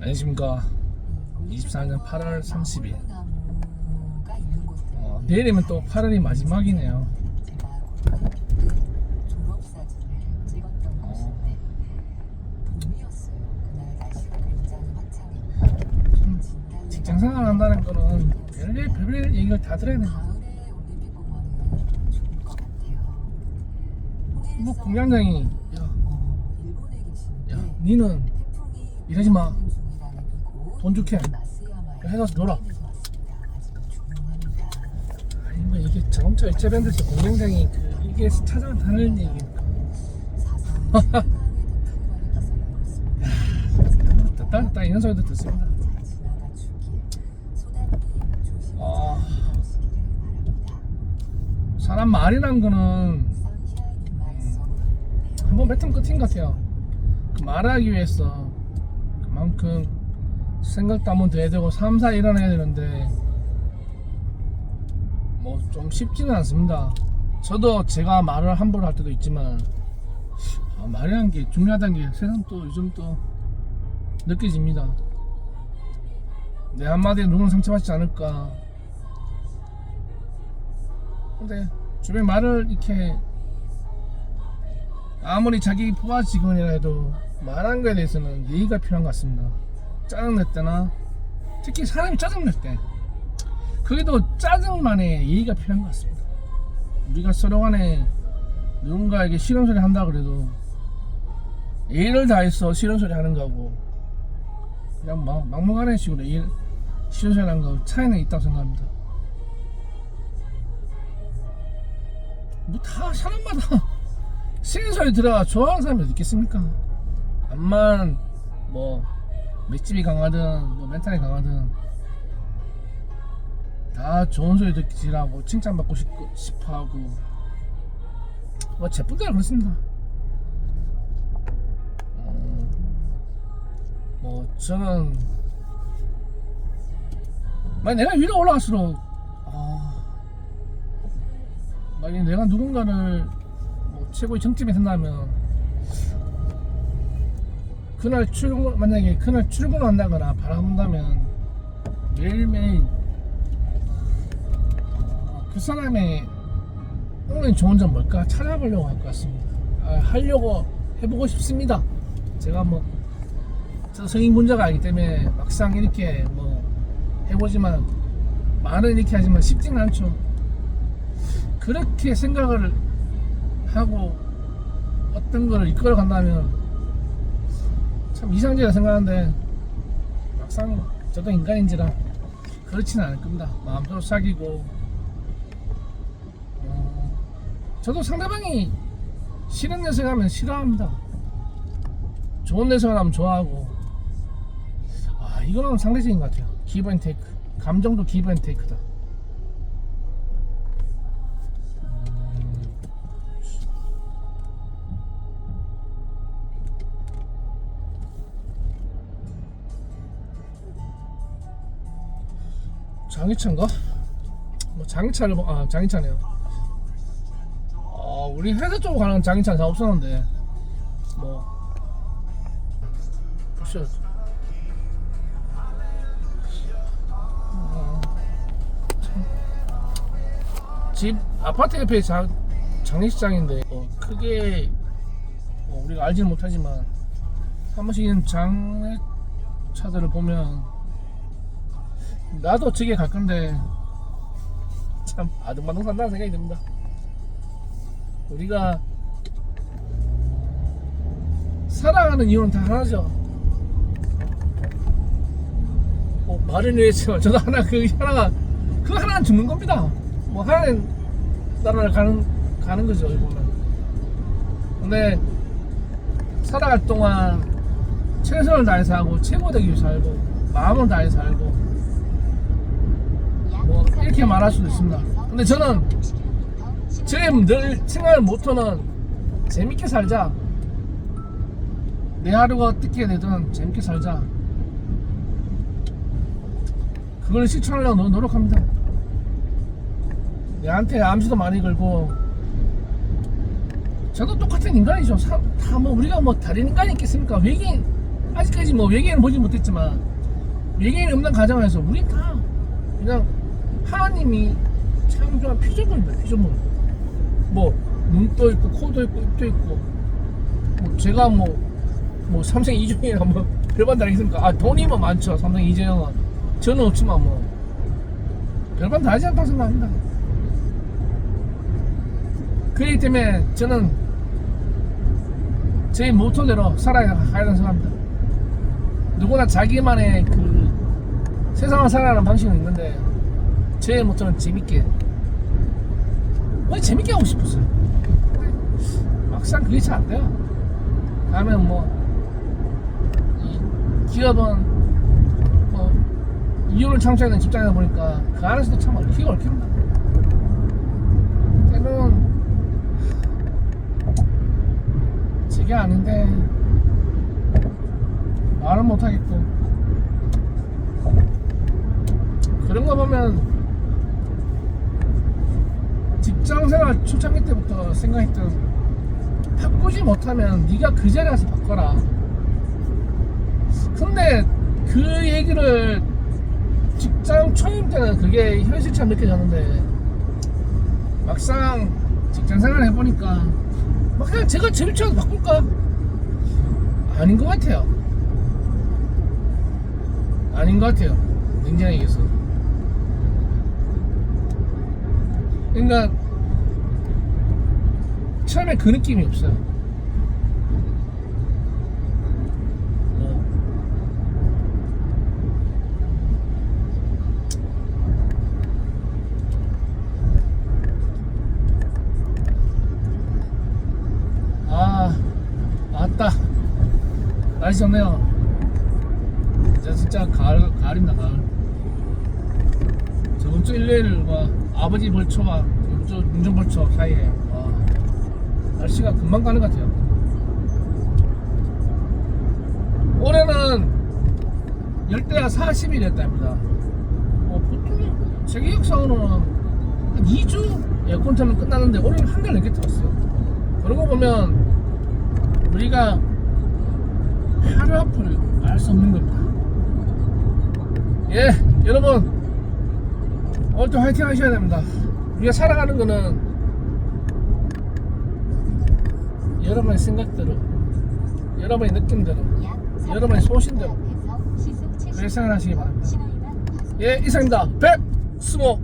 안녕하십니까 24년 8월 30일 어, 내일이면 또 8월이 마지막이네요 굉장히 화창했고 직장 생활 한다는 거는 별별 별별 얘기를 다 들어야 같아요. 뭐 공장장이 야, 어, 야 니는 이러지 마. 돈 마스야마에 해가서 놀아 왔습니다. 아직도 조용합니다. 아니 뭐 이게 자동차 일제 밴드에서 공장장이 그 이게 찾아가 다는 얘기니까 있습니다. 됐다 됐다 이런 소리도 듣습니다 아. 바랍니다. 사람 말이란 거는 말씀 한번 뱉으면 끝인 것 같아요 그 말하기 위해서 그만큼 생각도 한번 더 해야 되고 3, 4 일어나야 되는데 뭐 좀 쉽지는 않습니다. 저도 제가 말을 함부로 할 때도 있지만 아, 말이라는 게 중요하다는 게 세상 또 요즘 또 느껴집니다. 내 한마디에 누군 상처받지 않을까. 근데 주변 말을 이렇게 아무리 자기 부하 직원이라 해도 말한 거에 대해서는 예의가 필요한 것 같습니다. 짜증낼 때나 특히 사람이 짜증낼 때 그게도 짜증만의 예의가 필요한 것 같습니다. 우리가 서로 간에 누군가에게 싫은 소리 한다 그래도 예의를 다해서 싫은 소리 하는 거고 그냥 막 막무가내 식으로 예, 싫은 소리 하는 거 차이는 있다고 생각합니다. 뭐 다 사람마다 싫은 소리 들어가 좋아하는 사람이 어디 있겠습니까? 암만 뭐 맷집이 강하든 뭐 멘탈이 강하든 다 좋은 소리 듣기라고 칭찬받고 싶고 싶어 하고 뭐 제품대로 그렇습니다. 어, 뭐 저는 만약 내가 위로 올라갈수록 아, 만약 내가 누군가를 뭐 최고의 정점에 든다면 그날 출근 만약에 그날 출근한다거나 바라본다면 매일매일 어, 그 사람의 오늘 좋은 점 뭘까 찾아보려고 할 것 같습니다. 아, 하려고 해보고 싶습니다. 제가 뭐저 성인군자가 아니기 때문에 막상 이렇게 뭐 해보지만 말은 이렇게 하지만 쉽지는 않죠. 그렇게 생각을 하고 어떤 거를 이끌어 간다면 참 이상적이라 생각하는데 막상 저도 인간인지라 그렇지는 않을 겁니다. 마음대로 사귀고 어, 저도 상대방이 싫은 내색 하면 싫어합니다. 좋은 내색을 하면 좋아하고 아 이거는 상대적인 것 같아요. 기브 앤 테이크 감정도 기브 앤 테이크다. 장희찬가? 뭐 장희찬을 뭐- 아 장희찬이요. 어 우리 회사 쪽으로 가는 장희찬 잘 없었는데 뭐 보셔. 어, 참. 집 아파트 옆에 장 장례식장인데 어, 크게 뭐 우리가 알지는 못하지만 한 번씩 이런 장례 차들을 보면 나도 저게 갈 건데 참 아등바등 산다는 생각이 듭니다. 우리가 살아가는 이유는 다 하나죠. 뭐 말을 위해서 저도 하나 그 하나가 그 하나는 죽는 겁니다. 뭐 하나는 나라를 가는 가는 거죠 보면. 근데 살아갈 동안 최선을 다해서 하고 최고 되기 위해서 살고 마음을 다해서 살고 뭐 이렇게 말할 수도 있습니다. 근데 저는 제늘 생각할 모토는 재밌게 살자. 내 하루가 어떻게 되든 재밌게 살자. 그걸 실천하려고 노- 노력합니다. 내한테 암시도 많이 걸고 저도 똑같은 인간이죠. 다 뭐 우리가 뭐 다른 인간이 있겠습니까? 외계인 아직까지 뭐 외계인을 보지 못했지만 외계인 없는 가정에서 우리 다 그냥 하나님이 창조한 피조물입니다 피조물? 뭐 눈도 있고 코도 있고 입도 있고. 뭐 제가 뭐, 뭐 삼성 이종이나 뭐 별반 다르겠습니까? 아 돈이 뭐 많죠. 삼성 이재영은. 저는 없지만 뭐 별반 다르지 않다고 생각합니다. 그렇기 때문에 저는 제 모토대로 살아야 하는 생각합니다. 누구나 자기만의 그 세상을 살아가는 방식은 있는데 제 모토는 재밌게. 왜 재밌게 하고 싶었어요? 막상 그게 잘 안 돼요. 다음에 뭐이 기업은 뭐 이윤을 창출하는 직장이다 보니까 그 안에서도 참 얽히가 얽힙니다. 때는 제게 아닌데 말은 못하겠고 그런 거 보면 직장생활 초창기 때부터 생각했던 바꾸지 못하면 네가 그 자리에 가서 바꿔라. 근데 그 얘기를 직장 초임 때는 그게 현실처럼 느껴졌는데 막상 직장 생활 해보니까 막 그냥 제가 처음 바꿀까? 아닌 것 같아요. 아닌 것 같아요. 굉장히 얘기해서 그러니까 처음에 그 느낌이 없어요 어. 아, 맞다. 날씨 좋네요. 이제 진짜 가을, 가을입니다, 가을. 저번 주 일요일과 아버지 벌초와 저번 주 운전 벌초 사이에, 와, 날씨가 금방 가는 것 같아요. 올해는 열대야 40일 했답니다. 어, 보통 제 기억상으로는 한 2주 에어컨 틀면 끝나는데 올해는 한 달 넘게. 그런 거 보면 우리가 하루 앞을 알 수 없는 겁니다. 예, 여러분 오늘도 화이팅 하셔야 됩니다. 우리가 살아가는 거는 여러분의 생각대로, 여러분의 느낌대로, 여러분의 소신대로 그렇게 생각하시기 바랍니다. 예, 이상입니다. 백스모